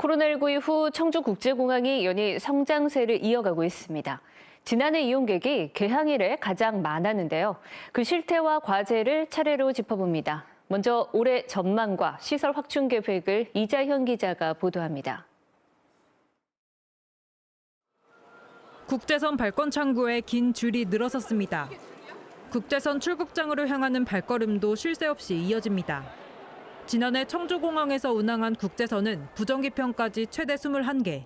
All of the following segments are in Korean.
코로나19 이후 청주국제공항이 연일 성장세를 이어가고 있습니다. 지난해 이용객이 개항일에 가장 많았는데요. 그 실태와 과제를 차례로 짚어봅니다. 먼저 올해 전망과 시설 확충 계획을 이자현 기자가 보도합니다. 국제선 발권 창구에 긴 줄이 늘어섰습니다. 국제선 출국장으로 향하는 발걸음도 쉴 새 없이 이어집니다. 지난해 청주공항에서 운항한 국제선은 부정기편까지 최대 21개.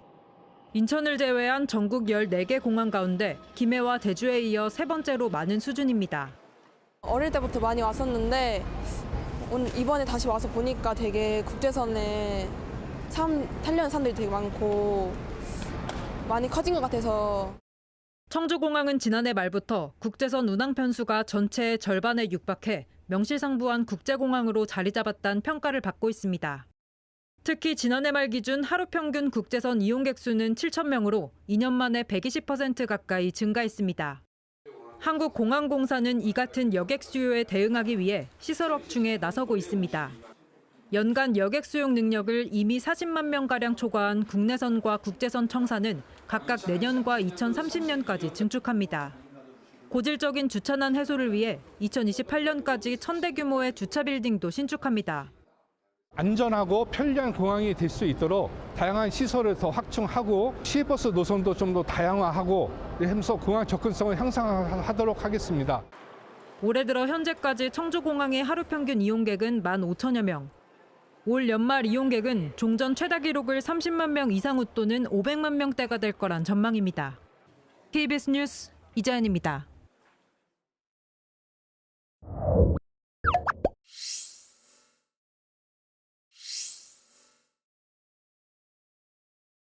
인천을 제외한 전국 14개 공항 가운데 김해와 대주에 이어 세 번째로 많은 수준입니다. 어릴 때부터 많이 왔었는데 이번에 다시 와서 보니까 되게 국제선에 사람 타려는 사람들이 되게 많고 많이 커진 것 같아서 청주공항은 지난해 말부터 국제선 운항 편수가 전체의 절반에 육박해 명실상부한 국제공항으로 자리 잡았다는 평가를 받고 있습니다. 특히 지난해 말 기준 하루 평균 국제선 이용객 수는 7천 명으로 2년 만에 120% 가까이 증가했습니다. 한국공항공사는 이 같은 여객 수요에 대응하기 위해 시설 확충에 나서고 있습니다. 연간 여객 수용 능력을 이미 40만 명가량 초과한 국내선과 국제선 청사는 각각 내년과 2030년까지 증축합니다. 고질적인 주차난 해소를 위해 2028년까지 천대 규모의 주차 빌딩도 신축합니다. 안전하고 편리한 공항이 될 수 있도록 다양한 시설을 더 확충하고 시외버스 노선도 좀 더 다양화하고 하면서 공항 접근성을 향상하도록 하겠습니다. 올해 들어 현재까지 청주공항의 하루 평균 이용객은 15,000여 명. 올 연말 이용객은 종전 최다 기록을 30만 명 이상 웃도는 500만 명대가 될 거란 전망입니다. KBS 뉴스 이자연입니다.